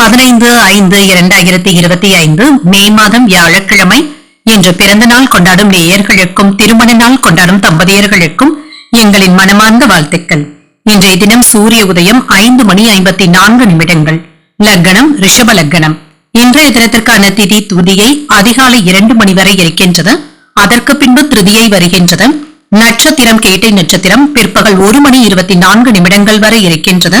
பதினைந்து ஐந்து இரண்டாயிரத்தி இருபத்தி ஐந்து மே மாதம் வியாழக்கிழமை இன்று பிறந்த நாள் கொண்டாடும் நேயர்களுக்கும் திருமண நாள் கொண்டாடும் தம்பதியர்களுக்கும் எங்களின் மனமார்ந்த வாழ்த்துக்கள். இன்றைய தினம் சூரிய உதயம் ஐந்து மணி ஐம்பத்தி நான்கு நிமிடங்கள். லக்னம் ரிஷப லக்னம் இன்றைய தினத்திற்கான திதி துதியை அதிகாலை இரண்டு மணி வரை இருக்கின்றது. அதற்கு பின்பு திருதியை வருகின்றது. நட்சத்திரம் கேட்டை நட்சத்திரம் பிற்பகல் ஒரு மணி இருபத்தி நான்கு நிமிடங்கள் வரை இருக்கின்றது.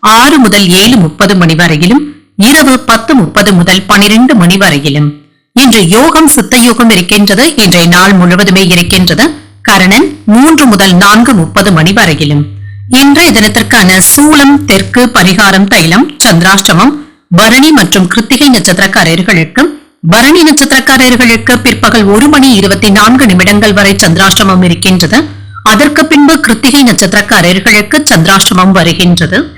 ஆறு முதல் ஏழு முப்பது மணி வரையிலும் இரவு பத்து முப்பது முதல் பனிரெண்டு மணி வரையிலும். இன்று யோகம் சித்த யோகம் இருக்கின்றது இன்றைய நாள் முழுவதுமே இருக்கின்றது. கரணன் மூன்று முதல் நான்கு முப்பது மணி வரையிலும். இன்றைய தினத்திற்கான சூலம் தெற்கு பரிகாரம் தைலம் சந்திராஷ்டமம் பரணி மற்றும் கிருத்திகை நட்சத்திரக்காரர்களுக்கு பரணி நட்சத்திரக்காரர்களுக்கு பிற்பகல் ஒரு மணி இருபத்தி நான்கு நிமிடங்கள் வரை சந்திராஷ்டமம் இருக்கின்றது. அதற்கு பின்பு கிருத்திகை நட்சத்திரக்காரர்களுக்கு சந்திராஷ்டமம் வருகின்றது.